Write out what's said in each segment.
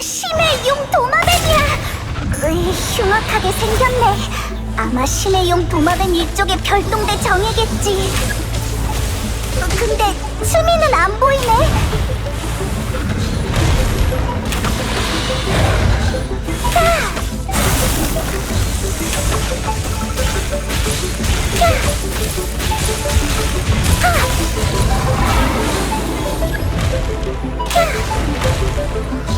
심해 용 도마뱀이야! 으이, 흉악하게 생겼네. 아마 심해 용 도마뱀 일족의 별동대 정이겠지. 근데 수미는 안 보이네. Yeah.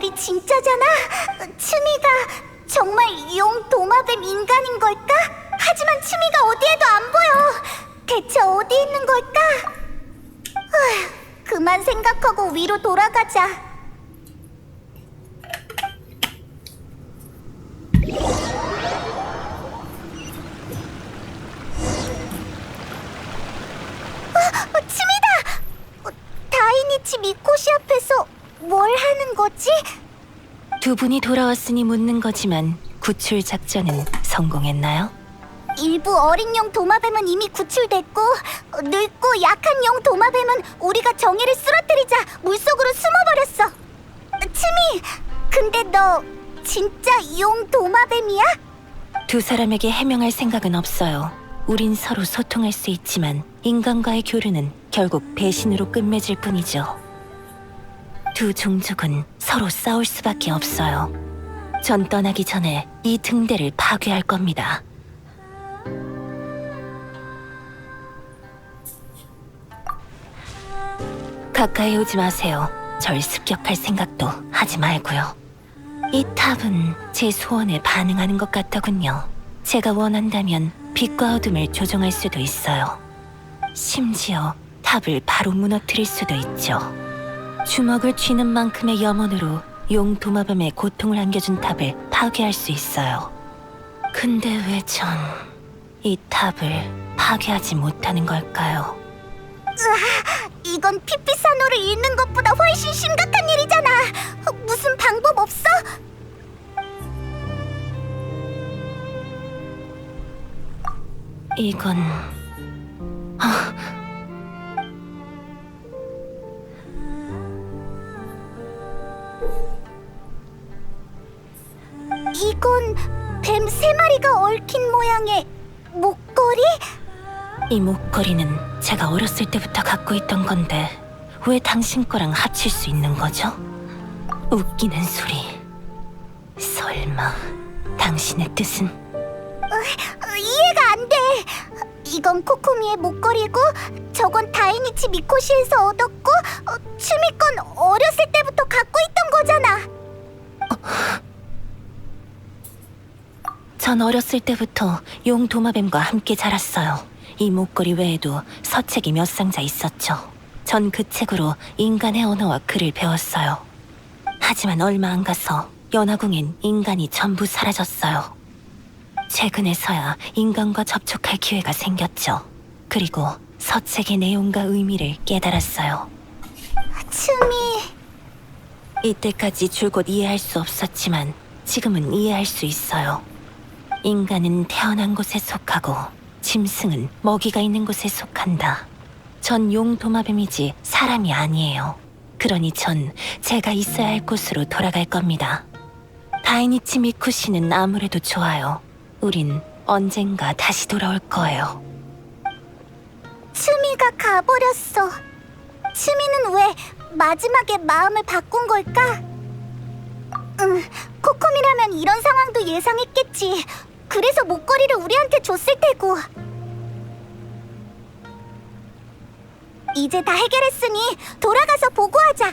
말이 진짜잖아. 츠미가 정말 용 도마뱀 인간인 걸까? 하지만 츠미가 어디에도 안 보여. 대체 어디 있는 걸까? 후, 그만 생각하고 위로 돌아가자. 어, 츠미다! 어, 다이니치 미코시 앞에서 뭘 하는 거지? 두 분이 돌아왔으니 묻는 거지만 구출 작전은 성공했나요? 일부 어린 용 도마뱀은 이미 구출됐고 어, 늙고 약한 용 도마뱀은 우리가 정의를 쓰러뜨리자 물속으로 숨어버렸어. 어, 츠미, 근데 너 진짜 용 도마뱀이야? 두 사람에게 해명할 생각은 없어요. 우린 서로 소통할 수 있지만 인간과의 교류는 결국 배신으로 끝맺을 뿐이죠. 두 종족은 서로 싸울 수밖에 없어요. 전 떠나기 전에 이 등대를 파괴할 겁니다. 가까이 오지 마세요. 절 습격할 생각도 하지 말고요. 이 탑은 제 소원에 반응하는 것 같더군요. 제가 원한다면 빛과 어둠을 조정할 수도 있어요. 심지어 탑을 바로 무너뜨릴 수도 있죠. 주먹을 쥐는 만큼의 염원으로 용 도마뱀의 고통을 안겨준 탑을 파괴할 수 있어요. 근데 왜 전 이 탑을 파괴하지 못하는 걸까요? 이건 피피사노를 잃는 것보다 훨씬 심각한 일이잖아. 어, 무슨 방법 없어? 이건 이건 뱀 세 마리가 얽힌 모양의 목걸이? 이 목걸이는 제가 어렸을 때부터 갖고 있던 건데 왜 당신 거랑 합칠 수 있는 거죠? 웃기는 소리. 설마 당신의 뜻은 어, 이해가 안 돼. 이건 코코미의 목걸이고 저건 다이니치 미코시에서 얻었고 어, 츠미 건 어렸을 때부터 전 어렸을 때부터 용 도마뱀과 함께 자랐어요. 이 목걸이 외에도 서책이 몇 상자 있었죠. 전 그 책으로 인간의 언어와 글을 배웠어요. 하지만 얼마 안 가서 연화궁엔 인간이 전부 사라졌어요. 최근에서야 인간과 접촉할 기회가 생겼죠. 그리고 서책의 내용과 의미를 깨달았어요. 츠미 이때까지 줄곧 이해할 수 없었지만 지금은 이해할 수 있어요. 인간은 태어난 곳에 속하고 짐승은 먹이가 있는 곳에 속한다. 전 용 도마뱀이지 사람이 아니에요. 그러니 전 제가 있어야 할 곳으로 돌아갈 겁니다. 다이니치 미쿠 씨는 아무래도 좋아요. 우린 언젠가 다시 돌아올 거예요. 츠미가 가버렸어. 츠미는 왜 마지막에 마음을 바꾼 걸까? 응, 코코미라면 이런 상황도 예상했겠지. 그래서 목걸이를 우리한테 줬을 테고. 이제 다 해결했으니 돌아가서 보고하자.